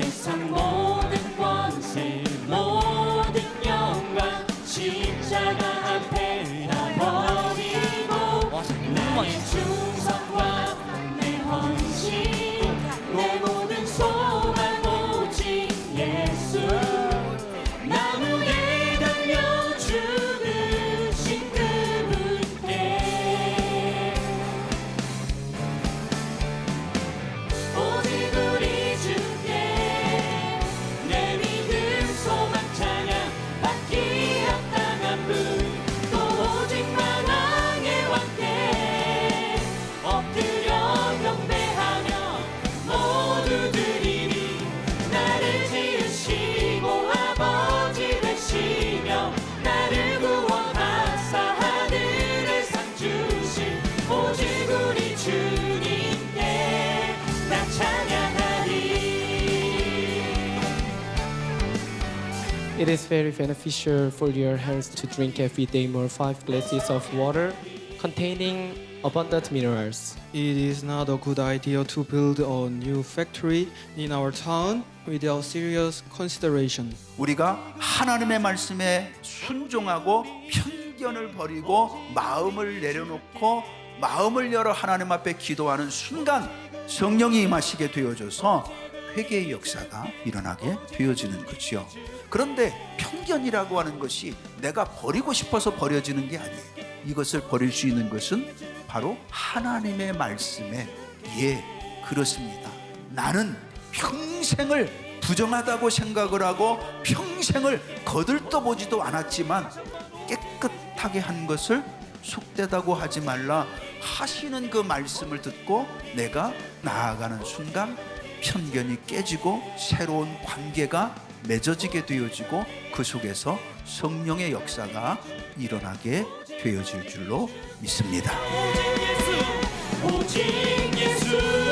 세상 모 It is very beneficial for your health to drink every day more five glasses of water containing abundant minerals. It is not a good idea to build a new factory in our town without serious consideration. 우리가 하나님의 말씀에 순종하고 편견을 버리고 마음을 내려놓고 마음을 열어 하나님 앞에 기도하는 순간 성령이 임하시게 되어져서 회개의 역사가 일어나게 되어지는 거지요. 그런데 편견이라고 하는 것이 내가 버리고 싶어서 버려지는 게 아니에요. 이것을 버릴 수 있는 것은 바로 하나님의 말씀에 예, 그렇습니다. 나는 평생을 부정하다고 생각을 하고 평생을 거들떠보지도 않았지만 깨끗하게 한 것을 속되다고 하지 말라 하시는 그 말씀을 듣고 내가 나아가는 순간 편견이 깨지고 새로운 관계가 맺어지게 되어지고 그 속에서 성령의 역사가 일어나게 되어질 줄로 믿습니다. 오직 예수 나의 믿음